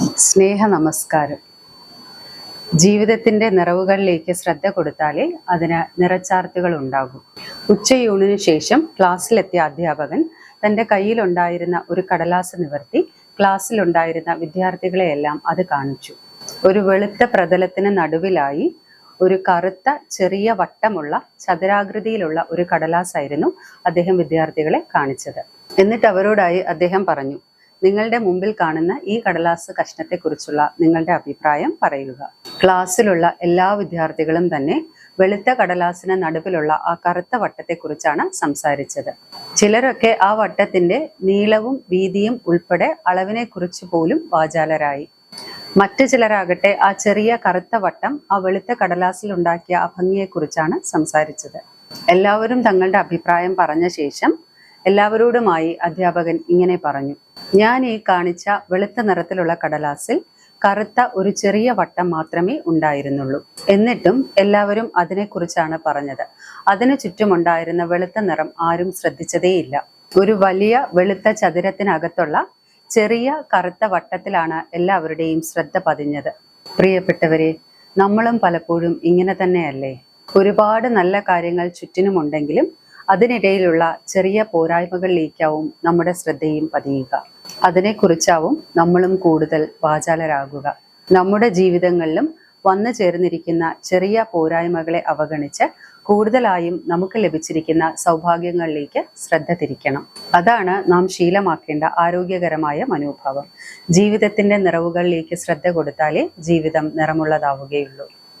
സ്നേഹ നമസ്കാരം ജീവിതത്തിന്റെ നിറവുകളിലേക്ക് ശ്രദ്ധ കൊടുത്താലേ അതിന് നിറച്ചാർത്തുകൾ ഉണ്ടാകും. ഉച്ചയൂണിന് ശേഷം ക്ലാസ്സിലെത്തിയ അധ്യാപകൻ തന്റെ കയ്യിലുണ്ടായിരുന്ന ഒരു കടലാസ് നിവർത്തി ക്ലാസ്സിലുണ്ടായിരുന്ന വിദ്യാർത്ഥികളെയെല്ലാം അത് കാണിച്ചു. ഒരു വെളുത്ത പ്രതലത്തിന് നടുവിലായി ഒരു കറുത്ത ചെറിയ വട്ടമുള്ള ചതുരാകൃതിയിലുള്ള ഒരു കടലാസായിരുന്നു അദ്ദേഹം വിദ്യാർത്ഥികളെ കാണിച്ചത്. എന്നിട്ട് അവരോടായി അദ്ദേഹം പറഞ്ഞു നിങ്ങളുടെ മുമ്പിൽ കാണുന്ന ഈ കടലാസ് കഷ്ണത്തെക്കുറിച്ചുള്ള നിങ്ങളുടെ അഭിപ്രായം പറയുക. ക്ലാസ്സിലുള്ള എല്ലാ വിദ്യാർത്ഥികളും തന്നെ വെളുത്ത കടലാസിന് നടുവിലുള്ള ആ കറുത്ത വട്ടത്തെക്കുറിച്ചാണ് സംസാരിച്ചത്. ചിലരൊക്കെ ആ വട്ടത്തിന്റെ നീളവും വീതിയും ഉൾപ്പെടെ അളവിനെ കുറിച്ച് പോലും വാചാലരായി. മറ്റു ചിലരാകട്ടെ ആ ചെറിയ കറുത്ത വട്ടം ആ വെളുത്ത കടലാസിൽ ഉണ്ടാക്കിയ ആ ഭംഗിയെക്കുറിച്ചാണ് സംസാരിച്ചത്. എല്ലാവരും തങ്ങളുടെ അഭിപ്രായം പറഞ്ഞ ശേഷം എല്ലാവരോടുമായി അധ്യാപകൻ ഇങ്ങനെ പറഞ്ഞു. ഞാൻ ഈ കാണിച്ച വെളുത്ത നിറത്തിലുള്ള കടലാസിൽ കറുത്ത ഒരു ചെറിയ വട്ടം മാത്രമേ ഉണ്ടായിരുന്നുള്ളൂ. എന്നിട്ടും എല്ലാവരും അതിനെക്കുറിച്ചാണ് പറഞ്ഞത്. അതിനു ചുറ്റുമുണ്ടായിരുന്ന വെളുത്ത നിറം ആരും ശ്രദ്ധിച്ചതേയില്ല. ഒരു വലിയ വെളുത്ത ചതുരത്തിനകത്തുള്ള ചെറിയ കറുത്ത വട്ടത്തിലാണ് എല്ലാവരുടെയും ശ്രദ്ധ പതിഞ്ഞത്. പ്രിയപ്പെട്ടവരെ നമ്മളും പലപ്പോഴും ഇങ്ങനെ തന്നെയല്ലേ? ഒരുപാട് നല്ല കാര്യങ്ങൾ ചുറ്റിനുമുണ്ടെങ്കിലും അതിനിടയിലുള്ള ചെറിയ പോരായ്മകളിലേക്കാവും നമ്മുടെ ശ്രദ്ധയും പതിയുക. അതിനെക്കുറിച്ചാവും നമ്മളും കൂടുതൽ വാചാലരാകുക. നമ്മുടെ ജീവിതങ്ങളിലും വന്നു ചേർന്നിരിക്കുന്ന ചെറിയ പോരായ്മകളെ അവഗണിച്ച് കൂടുതലായും നമുക്ക് ലഭിച്ചിരിക്കുന്ന സൗഭാഗ്യങ്ങളിലേക്ക് ശ്രദ്ധ തിരിക്കണം. അതാണ് നാം ശീലമാക്കേണ്ട ആരോഗ്യകരമായ മനോഭാവം. ജീവിതത്തിന്റെ നിറവുകളിലേക്ക് ശ്രദ്ധ കൊടുത്താലേ ജീവിതം നിറമുള്ളതാവുകയുള്ളൂ.